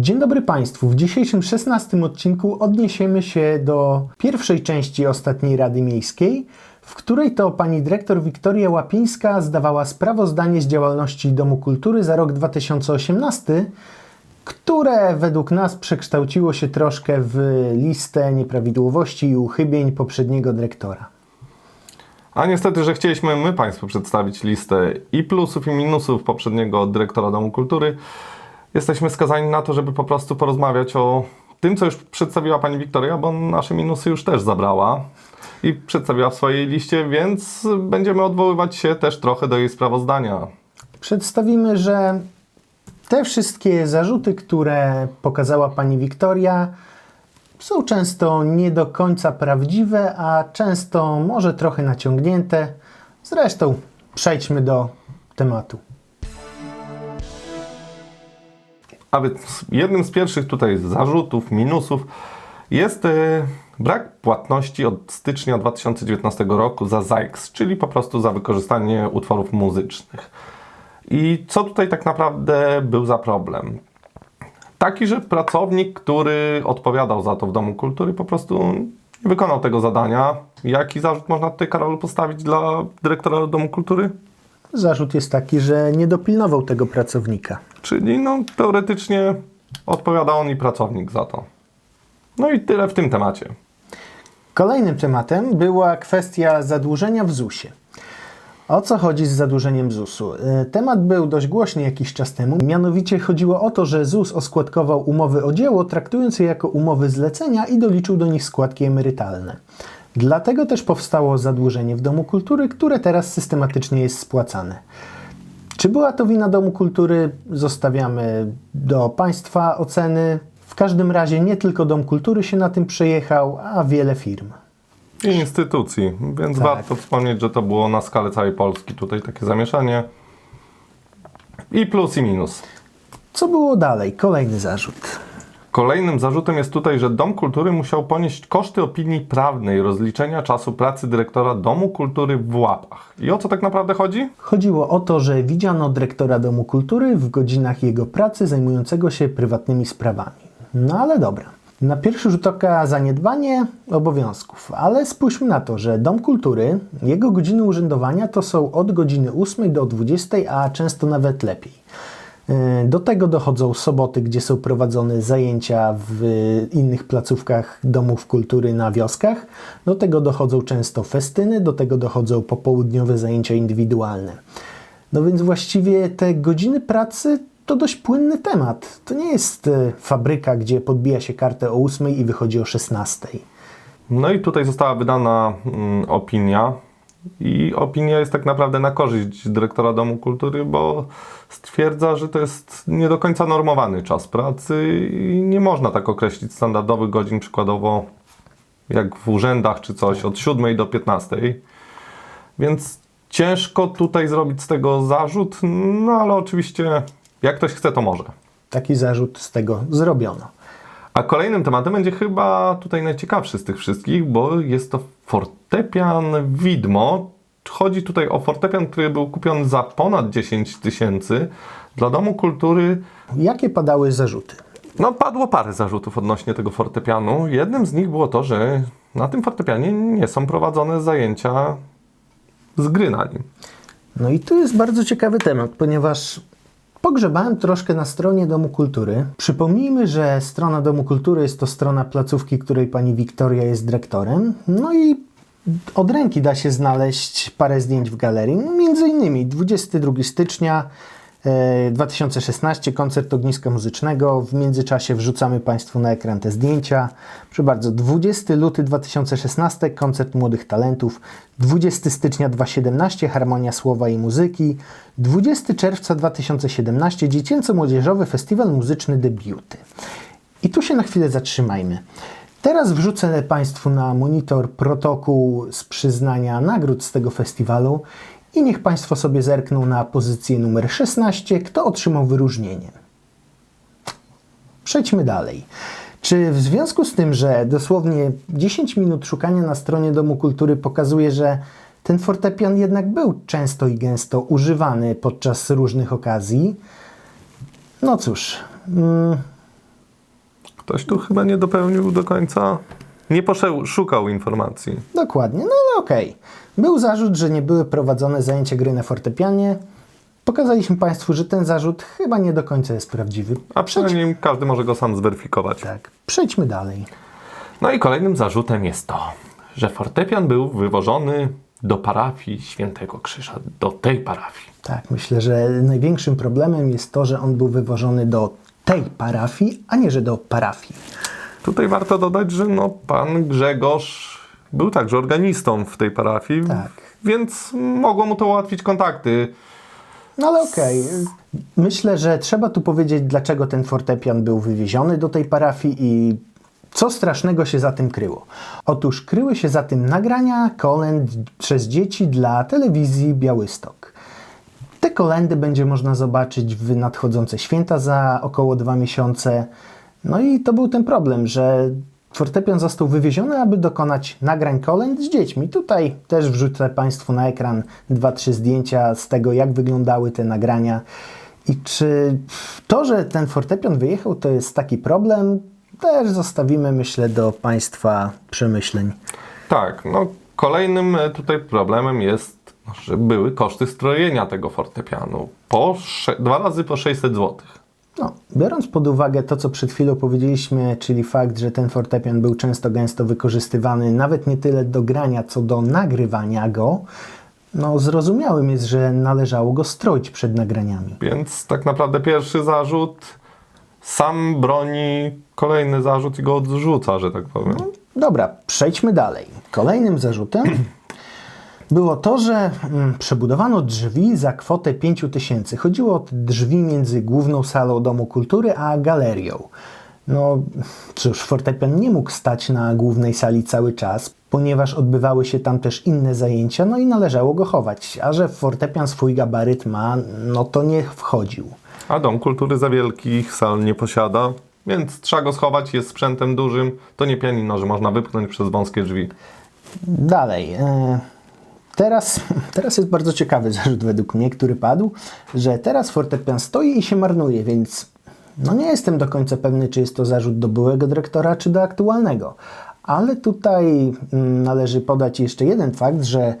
Dzień dobry Państwu. W dzisiejszym 16 odcinku odniesiemy się do pierwszej części ostatniej Rady Miejskiej, w której to pani dyrektor Wiktoria Łapińska zdawała sprawozdanie z działalności Domu Kultury za rok 2018, które według nas przekształciło się troszkę w listę nieprawidłowości i uchybień poprzedniego dyrektora. A niestety, że chcieliśmy my Państwu przedstawić listę i plusów, i minusów poprzedniego dyrektora Domu Kultury, jesteśmy skazani na to, żeby po prostu porozmawiać o tym, co już przedstawiła Pani Wiktoria, bo nasze minusy już też zabrała i przedstawiła w swojej liście, więc będziemy odwoływać się też trochę do jej sprawozdania. Przedstawimy, że te wszystkie zarzuty, które pokazała pani Wiktoria, są często nie do końca prawdziwe, a często może trochę naciągnięte. Zresztą przejdźmy do tematu. A więc jednym z pierwszych tutaj zarzutów, minusów jest e, brak płatności od stycznia 2019 roku za ZAIKS, czyli po prostu za wykorzystanie utworów muzycznych. I co tutaj tak naprawdę był za problem? Taki, że pracownik, który odpowiadał za to w Domu Kultury, po prostu nie wykonał tego zadania. Jaki zarzut można tutaj, Karolu, postawić dla dyrektora Domu Kultury? Zarzut jest taki, że nie dopilnował tego pracownika. Czyli no, teoretycznie odpowiada on i pracownik za to. No i tyle w tym temacie. Kolejnym tematem była kwestia zadłużenia w ZUS-ie. O co chodzi z zadłużeniem ZUS-u? E, Temat był dość głośny jakiś czas temu. Mianowicie chodziło o to, że ZUS oskładkował umowy o dzieło, traktując je jako umowy zlecenia i doliczył do nich składki emerytalne. Dlatego też powstało zadłużenie w Domu Kultury, które teraz systematycznie jest spłacane. Czy była to wina Domu Kultury? Zostawiamy do Państwa oceny. W każdym razie nie tylko Dom Kultury się na tym przejechał, a wiele firm. I instytucji, więc Tak. warto wspomnieć, że to było na skalę całej Polski tutaj takie zamieszanie. I plus i minus. Co było dalej? Kolejny zarzut. Kolejnym zarzutem jest tutaj, że Dom Kultury musiał ponieść koszty opinii prawnej rozliczenia czasu pracy dyrektora Domu Kultury w Łapach. I o co tak naprawdę chodzi? Chodziło o to, że widziano dyrektora Domu Kultury w godzinach jego pracy zajmującego się prywatnymi sprawami. No ale dobra. Na pierwszy rzut oka zaniedbanie obowiązków, ale spójrzmy na to, że Dom Kultury, jego godziny urzędowania to są od godziny 8 do 20, a często nawet lepiej. Yy, Do tego dochodzą soboty, gdzie są prowadzone zajęcia w innych placówkach domów kultury na wioskach. Do tego dochodzą często festyny, do tego dochodzą popołudniowe zajęcia indywidualne. No więc właściwie te godziny pracy to dość płynny temat. To nie jest e, fabryka, gdzie podbija się kartę o 8 i wychodzi o 16. No i tutaj została wydana mm, opinia. I opinia jest tak naprawdę na korzyść dyrektora Domu Kultury, bo stwierdza, że to jest nie do końca normowany czas pracy i nie można tak określić standardowych godzin, przykładowo jak w urzędach czy coś, od 7 do 15. Więc ciężko tutaj zrobić z tego zarzut, no ale oczywiście jak ktoś chce, to może. Taki zarzut z tego zrobiono. A kolejnym tematem będzie chyba tutaj najciekawszy z tych wszystkich, bo jest to fortepian widmo. Chodzi tutaj o fortepian, który był kupiony za ponad 10 tysięcy dla Domu Kultury. Jakie padały zarzuty? No, padło parę zarzutów odnośnie tego fortepianu. Jednym z nich było to, że na tym fortepianie nie są prowadzone zajęcia z gry na nim. No i tu jest bardzo ciekawy temat, ponieważ pogrzebałem troszkę na stronie Domu Kultury. Przypomnijmy, że strona Domu Kultury jest to strona placówki, której pani Wiktoria jest dyrektorem. No i od ręki da się znaleźć parę zdjęć w galerii. No, Między innymi 22 stycznia 2016 koncert ogniska muzycznego. W międzyczasie wrzucamy Państwu na ekran te zdjęcia. Proszę bardzo, 20 luty 2016 koncert młodych talentów. 20 stycznia 2017 harmonia słowa i muzyki. 20 czerwca 2017 dziecięco-młodzieżowy festiwal muzyczny debiuty. I tu się na chwilę zatrzymajmy. Teraz wrzucę Państwu na monitor protokół z przyznania nagród z tego festiwalu i niech Państwo sobie zerkną na pozycję numer 16, kto otrzymał wyróżnienie. Przejdźmy dalej. Czy w związku z tym, że dosłownie 10 minut szukania na stronie Domu Kultury pokazuje, że ten fortepian jednak był często i gęsto używany podczas różnych okazji? No cóż, mm, Ktoś tu chyba nie dopełnił do końca, nie poszedł, szukał informacji. Dokładnie, no ale okej. Był zarzut, że nie były prowadzone zajęcia gry na fortepianie. Pokazaliśmy Państwu, że ten zarzut chyba nie do końca jest prawdziwy. A przynajmniej każdy może go sam zweryfikować. Tak, przejdźmy dalej. No i kolejnym zarzutem jest to, że fortepian był wywożony do parafii Świętego Krzyża, do tej parafii. Tak, myślę, że największym problemem jest to, że on był wywożony do tej parafii, a nie że do parafii. Tutaj warto dodać, że no, pan Grzegorz był także organistą w tej parafii, Tak. więc mogło mu to ułatwić kontakty. No ale okej. Myślę, że trzeba tu powiedzieć, dlaczego ten fortepian był wywieziony do tej parafii i co strasznego się za tym kryło. Otóż kryły się za tym nagrania kolęd przez dzieci dla telewizji Białystok. Te kolendy będzie można zobaczyć w nadchodzące święta za około dwa miesiące. No i to był ten problem, że fortepian został wywieziony, aby dokonać nagrań kolęd z dziećmi. Tutaj też wrzucę Państwu na ekran dwa, trzy zdjęcia z tego, jak wyglądały te nagrania. I czy to, że ten fortepian wyjechał, to jest taki problem, też zostawimy, myślę, do Państwa przemyśleń. Tak, no kolejnym e, tutaj problemem jest, że były koszty strojenia tego fortepianu. Po dwa razy po 600 zł. No, biorąc pod uwagę to, co przed chwilą powiedzieliśmy, czyli fakt, że ten fortepian był często gęsto wykorzystywany nawet nie tyle do grania, co do nagrywania go, no zrozumiałym jest, że należało go stroić przed nagraniami. Więc tak naprawdę pierwszy zarzut sam broni kolejny zarzut i go odrzuca, że tak powiem. Dobra, przejdźmy dalej. Kolejnym zarzutem było to, że mm, przebudowano drzwi za kwotę 5 tysięcy. Chodziło o drzwi między główną salą Domu Kultury a galerią. No cóż, fortepian nie mógł stać na głównej sali cały czas, ponieważ odbywały się tam też inne zajęcia, no i należało go chować. A że fortepian swój gabaryt ma, no to nie wchodził. A Dom Kultury za wielkich sal nie posiada, więc trzeba go schować, jest sprzętem dużym. To nie pianino, że można wypchnąć przez wąskie drzwi. Dalej. e, Teraz, teraz jest bardzo ciekawy zarzut według mnie, który padł, że teraz fortepian stoi i się marnuje, więc no nie jestem do końca pewny, czy jest to zarzut do byłego dyrektora, czy do aktualnego. Ale tutaj mm, należy podać jeszcze jeden fakt, że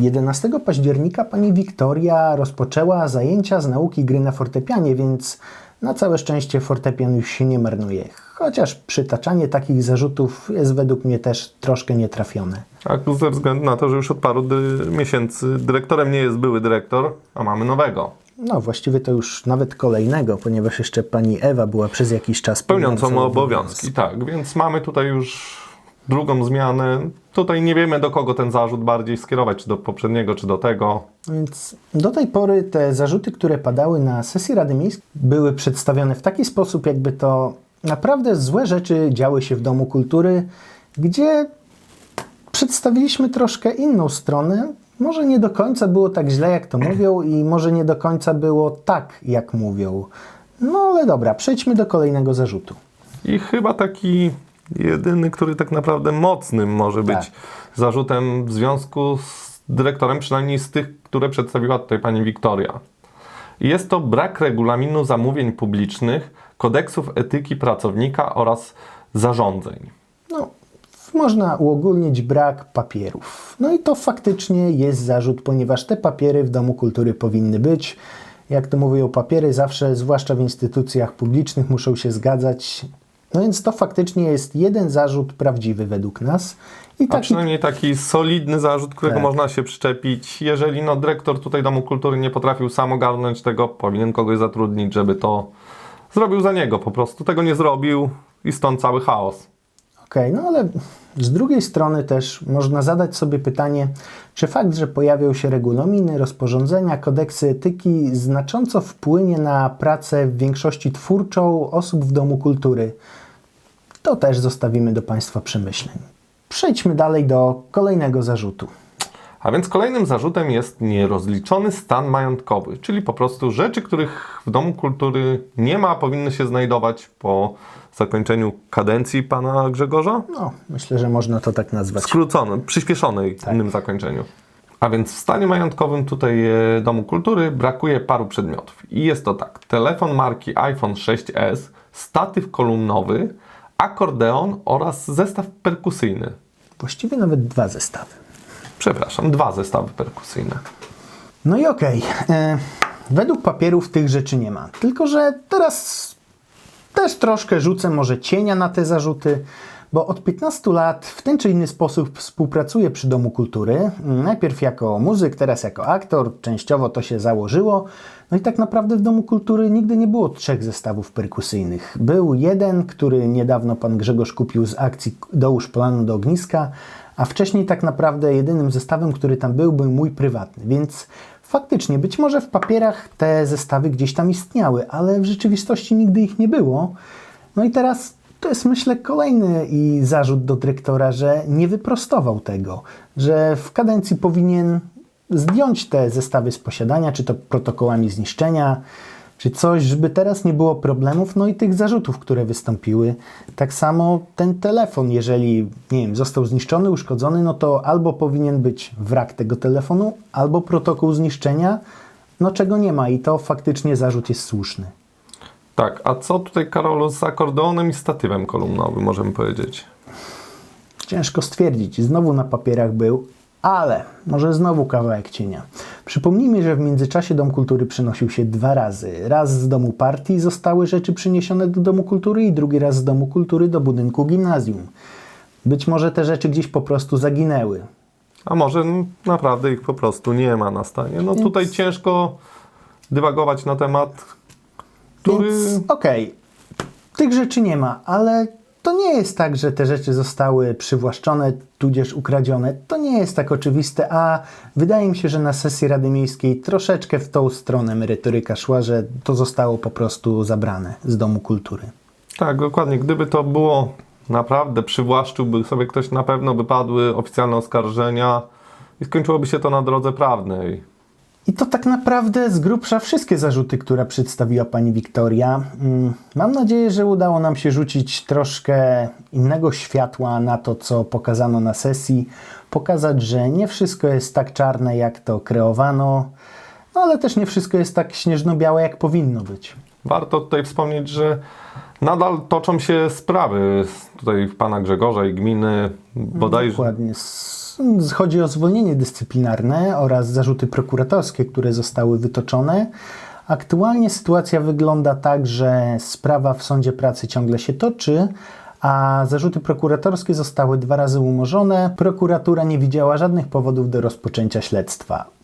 11 października pani Wiktoria rozpoczęła zajęcia z nauki gry na fortepianie, więc na całe szczęście fortepian już się nie marnuje. Chociaż przytaczanie takich zarzutów jest według mnie też troszkę nietrafione. Tak, ze względu na to, że już od paru miesięcy dyrektorem nie jest były dyrektor, a mamy nowego. No, właściwie to już nawet kolejnego, ponieważ jeszcze pani Ewa była przez jakiś czas Pełniącą pełniącą obowiązki, tak, więc mamy tutaj już drugą zmianę. Tutaj nie wiemy do kogo ten zarzut bardziej skierować, czy do poprzedniego, czy do tego. Więc do tej pory te zarzuty, które padały na sesji Rady Miejskiej, były przedstawione w taki sposób, jakby to naprawdę złe rzeczy działy się w Domu Kultury, gdzie przedstawiliśmy troszkę inną stronę. Może nie do końca było tak źle, jak to mówią, i może nie do końca było tak, jak mówią. No ale dobra, przejdźmy do kolejnego zarzutu. I chyba taki jedyny, który tak naprawdę mocnym może być Tak. zarzutem w związku z dyrektorem, przynajmniej z tych, które przedstawiła tutaj pani Wiktoria. Jest to brak regulaminu zamówień publicznych, kodeksów etyki pracownika oraz zarządzeń. No, można uogólnić brak papierów. No i to faktycznie jest zarzut, ponieważ te papiery w Domu Kultury powinny być. Jak to mówią, papiery zawsze, zwłaszcza w instytucjach publicznych, muszą się zgadzać. No więc to faktycznie jest jeden zarzut prawdziwy według nas. I A taki przynajmniej taki solidny zarzut, którego Tak. można się przyczepić. Jeżeli no, dyrektor tutaj Domu Kultury nie potrafił sam ogarnąć tego, powinien kogoś zatrudnić, żeby to zrobił za niego. Po prostu tego nie zrobił i stąd cały chaos. Okej, no ale z drugiej strony też można zadać sobie pytanie, czy fakt, że pojawią się regulaminy, rozporządzenia, kodeksy etyki znacząco wpłynie na pracę w większości twórczą osób w Domu Kultury. To też zostawimy do Państwa przemyśleń. Przejdźmy dalej do kolejnego zarzutu. A więc kolejnym zarzutem jest nierozliczony stan majątkowy, czyli po prostu rzeczy, których w Domu Kultury nie ma, powinny się znajdować po zakończeniu kadencji pana Grzegorza. No, myślę, że można to tak nazwać. skróconym, przyspieszonej innym zakończeniu. A więc w stanie majątkowym tutaj e, Domu Kultury brakuje paru przedmiotów. I jest to tak, telefon marki iPhone 6s, statyw kolumnowy, akordeon oraz zestaw perkusyjny. Właściwie nawet dwa zestawy. Przepraszam, dwa zestawy perkusyjne. No i okej. e, Według papierów tych rzeczy nie ma. Tylko, że teraz też troszkę rzucę może cienia na te zarzuty, bo od 15 lat w ten czy inny sposób współpracuję przy Domu Kultury. Najpierw jako muzyk, teraz jako aktor, częściowo to się założyło. No i tak naprawdę w Domu Kultury nigdy nie było trzech zestawów perkusyjnych. Był jeden, który niedawno pan Grzegorz kupił z akcji Dołóż Polanu do ogniska, a wcześniej tak naprawdę jedynym zestawem, który tam był, był mój prywatny, więc faktycznie być może w papierach te zestawy gdzieś tam istniały, ale w rzeczywistości nigdy ich nie było. No i teraz to jest myślę kolejny i zarzut do dyrektora, że nie wyprostował tego, że w kadencji powinien zdjąć te zestawy z posiadania, czy to protokołami zniszczenia, czy coś, żeby teraz nie było problemów, no i tych zarzutów, które wystąpiły. Tak samo ten telefon, jeżeli, nie wiem, został zniszczony, uszkodzony, no to albo powinien być wrak tego telefonu, albo protokół zniszczenia, no czego nie ma i to faktycznie zarzut jest słuszny. Tak, a co tutaj, Karolu, z akordeonem i statywem kolumnowym, możemy powiedzieć? Ciężko stwierdzić, znowu na papierach był, ale może znowu kawałek cienia. Przypomnijmy, że w międzyczasie Dom Kultury przynosił się dwa razy. Raz z Domu Partii zostały rzeczy przyniesione do Domu Kultury i drugi raz z Domu Kultury do budynku gimnazjum. Być może te rzeczy gdzieś po prostu zaginęły. A może naprawdę ich po prostu nie ma na stanie. No tutaj ciężko dywagować na temat, który... Więc okej, tych rzeczy nie ma, ale to nie jest tak, że te rzeczy zostały przywłaszczone, tudzież ukradzione. To nie jest tak oczywiste, a wydaje mi się, że na sesji Rady Miejskiej troszeczkę w tą stronę merytoryka szła, że to zostało po prostu zabrane z Domu Kultury. Tak, dokładnie. Gdyby to było naprawdę przywłaszczyłby sobie ktoś, na pewno by padły oficjalne oskarżenia i skończyłoby się to na drodze prawnej. I to tak naprawdę z grubsza wszystkie zarzuty, które przedstawiła pani Wiktoria. Mm, Mam nadzieję, że udało nam się rzucić troszkę innego światła na to, co pokazano na sesji. Pokazać, że nie wszystko jest tak czarne, jak to kreowano, no ale też nie wszystko jest tak śnieżno-białe, jak powinno być. Warto tutaj wspomnieć, że nadal toczą się sprawy tutaj pana Grzegorza i gminy bodajże. Dokładnie. Chodzi o zwolnienie dyscyplinarne oraz zarzuty prokuratorskie, które zostały wytoczone. Aktualnie sytuacja wygląda tak, że sprawa w sądzie pracy ciągle się toczy, a zarzuty prokuratorskie zostały dwa razy umorzone. Prokuratura nie widziała żadnych powodów do rozpoczęcia śledztwa.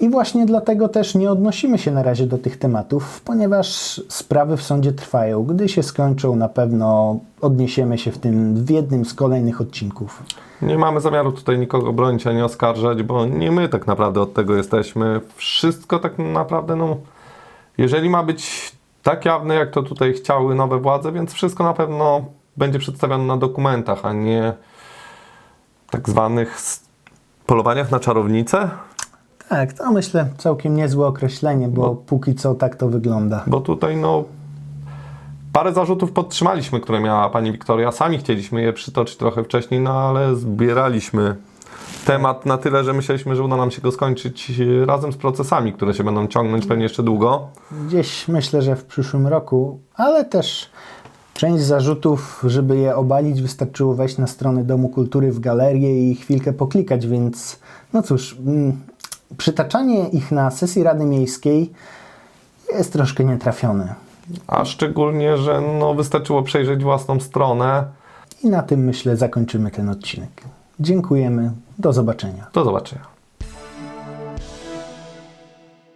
I właśnie dlatego też nie odnosimy się na razie do tych tematów, ponieważ sprawy w sądzie trwają. Gdy się skończą, na pewno odniesiemy się w tym w jednym z kolejnych odcinków. Nie mamy zamiaru tutaj nikogo bronić ani oskarżać, bo nie my tak naprawdę od tego jesteśmy. Wszystko tak naprawdę, no, jeżeli ma być tak jawne, jak to tutaj chciały nowe władze, więc wszystko na pewno będzie przedstawione na dokumentach, a nie tak zwanych polowaniach na czarownicę, Tak, to myślę całkiem niezłe określenie, bo Bo- póki co tak to wygląda. bo tutaj no parę zarzutów podtrzymaliśmy, które miała pani Wiktoria. Sami chcieliśmy je przytoczyć trochę wcześniej, no ale zbieraliśmy temat na tyle, że myśleliśmy, że uda nam się go skończyć razem z procesami, które się będą ciągnąć pewnie jeszcze długo. Gdzieś myślę, że w przyszłym roku, ale też część zarzutów, żeby je obalić, wystarczyło wejść na stronę Domu Kultury w galerię i chwilkę poklikać, więc no cóż, mm, przytaczanie ich na sesji Rady Miejskiej jest troszkę nietrafione. A szczególnie, że no, wystarczyło przejrzeć własną stronę. I na tym myślę zakończymy ten odcinek. Dziękujemy, do zobaczenia. Do zobaczenia.